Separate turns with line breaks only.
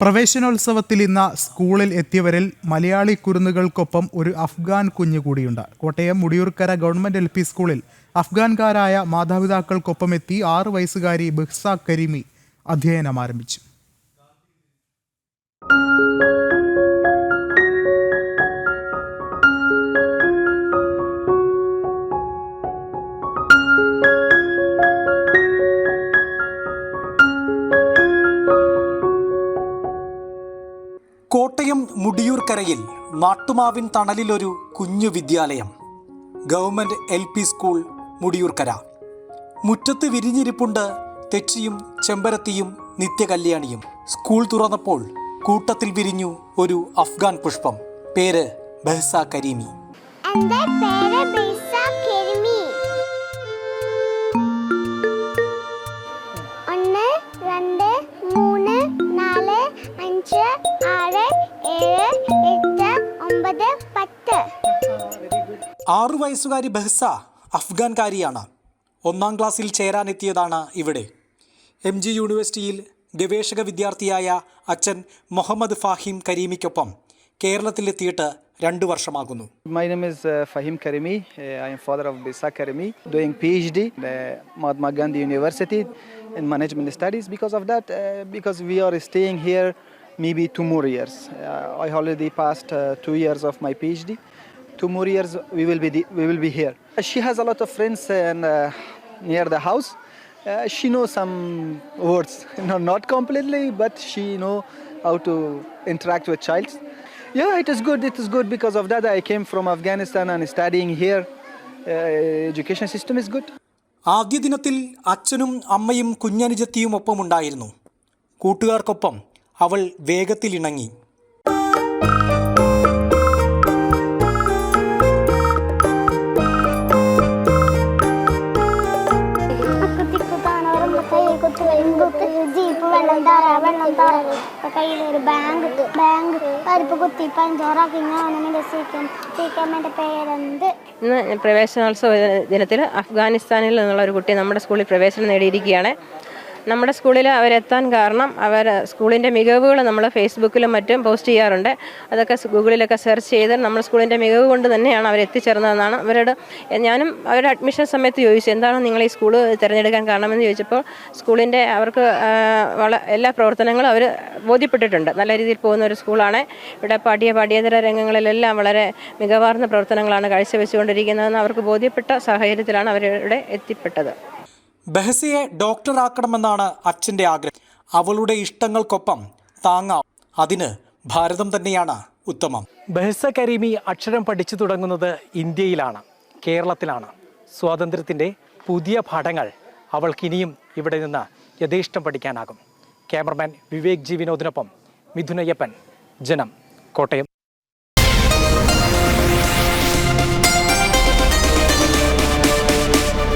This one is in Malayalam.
പ്രവേശനോത്സവത്തിൽ ഇന്ന് സ്കൂളിൽ എത്തിയവരിൽ മലയാളി കുരുന്നുകൾക്കൊപ്പം ഒരു അഫ്ഗാൻ കുഞ്ഞു കൂടിയുണ്ട്. Kottayam Mudiyoorkara government L P സ്കൂളിൽ അഫ്ഗാൻകാരായ മാതാപിതാക്കൾക്കൊപ്പം എത്തി ആറു വയസ്സുകാരി ബഹ്സ കരീമി അധ്യയനം ആരംഭിച്ചു.
കോട്ടയം മുടിയൂർക്കരയിൽ നാട്ടുമാവിൻ തണലിലൊരു കുഞ്ഞു വിദ്യാലയം. Government L P school Mudiyoorkara. മുറ്റത്ത് വിരിഞ്ഞിരിപ്പുണ്ട് തെച്ചിയും ചെമ്പരത്തിയും നിത്യകല്യാണിയും. സ്കൂൾ തുറന്നപ്പോൾ കൂട്ടത്തിൽ വിരിഞ്ഞു ഒരു അഫ്ഗാൻ പുഷ്പം. പേര് ബഹ്സ കരീമി.
പേര് ബഹ്സ കെരിമി. ആറു
വയസ്സുകാരി ബഹ്സ അഫ്ഗാൻകാരിയാണ്. ഒന്നാം ക്ലാസ്സിൽ ചേരാനെത്തിയതാണ് ഇവിടെ. എം ജി യൂണിവേഴ്സിറ്റിയിൽ ഗവേഷക വിദ്യാർത്ഥിയായ അച്ഛൻ മുഹമ്മദ് ഫാഹിം കരീമിക്കൊപ്പം കേരളത്തിലെത്തിയിട്ട് രണ്ട് വർഷമാകുന്നു.
My name is Faheem Karimi I am father of Bisa Karimi doing P H D university in management studies because of that because we are staying here may two years I whole the past two years of my P Two more years we will be the, we will be here. She has a lot of friends and uh, near the house. Uh, she knows some words, no, not completely, but she know how to interact with child. Yeah, it is good. It is good because of that. I came from Afghanistan and studying here. Uh, education system is good.
ആദ്യ ദിനത്തിൽ അച്ഛനും അമ്മയും കുഞ്ഞനുജത്തിയും ഒപ്പമുണ്ടായിരുന്നു കൂട്ടുകാർക്കൊപ്പം അവൾ വേഗത്തിൽ ഇണങ്ങി
വെള്ളം താറ വെള്ളം ഒരു ബാങ്ക് ബാങ്ക് പരിപ്പ് കുത്തി പഞ്ചോറാക്കി ഞാൻ എന്റെ സീക്കം സീക്കമ്മന്റെ പേരെന്ത്?
ഇന്ന് പ്രവേശനോത്സവ ദിനത്തിൽ അഫ്ഗാനിസ്ഥാനിൽ നിന്നുള്ള ഒരു കുട്ടി നമ്മുടെ സ്കൂളിൽ പ്രവേശനം നേടിയിരിക്കുകയാണ്. നമ്മുടെ സ്കൂളിൽ അവരെത്താൻ കാരണം അവർ സ്കൂളിന്റെ മികവുകൾ നമ്മൾ ഫേസ്ബുക്കിലും മറ്റും പോസ്റ്റ് ചെയ്യാറുണ്ട്. അതൊക്കെ ഗൂഗിളിലൊക്കെ സെർച്ച് ചെയ്ത് നമ്മുടെ സ്കൂളിന്റെ മികവ് കൊണ്ട് തന്നെയാണ് അവർ എത്തിച്ചേർന്നതെന്നാണ് അവരോട് ഞാനും അവരുടെ അഡ്മിഷൻ സമയത്ത് ചോദിച്ചു എന്താണ് നിങ്ങൾ ഈ സ്കൂൾ തിരഞ്ഞെടുക്കാൻ കാരണമെന്ന്? ചോദിച്ചപ്പോൾ സ്കൂളിന്റെ അവർക്ക് എല്ലാ പ്രവർത്തനങ്ങളും അവർ ബോധ്യപ്പെട്ടിട്ടുണ്ട്. നല്ല രീതിയിൽ പോകുന്ന ഒരു സ്കൂളാണ്. ഇവിടെ പാഠ്യ പാഠ്യേതര രംഗങ്ങളിലെല്ലാം വളരെ മികവാർന്ന പ്രവർത്തനങ്ങളാണ് കാഴ്ചവെച്ചുകൊണ്ടിരിക്കുന്നതെന്ന് അവർക്ക് ബോധ്യപ്പെട്ട സാഹചര്യത്തിലാണ് അവരിവിടെ എത്തിപ്പെട്ടത്.
ബഹസയെ ഡോക്ടറാക്കണമെന്നാണ് അച്ഛന്റെ ആഗ്രഹം. അവളുടെ ഇഷ്ടങ്ങൾക്കൊപ്പം താങ്ങാം. അതിന് ഭാരതം തന്നെയാണ് ഉത്തമം. ബഹസ കരീമി അക്ഷരം പഠിച്ചു തുടങ്ങുന്നത് ഇന്ത്യയിലാണ് കേരളത്തിലാണ്. സ്വാതന്ത്ര്യത്തിന്റെ പുതിയ പാഠങ്ങൾ അവൾക്കിനിയും ഇവിടെ നിന്ന് യഥേഷ്ടം പഠിക്കാനാകും. ക്യാമറമാൻ വിവേക് ജി വിനോദിനൊപ്പം മിഥുനയ്യപ്പൻ ജനം കോട്ടയം.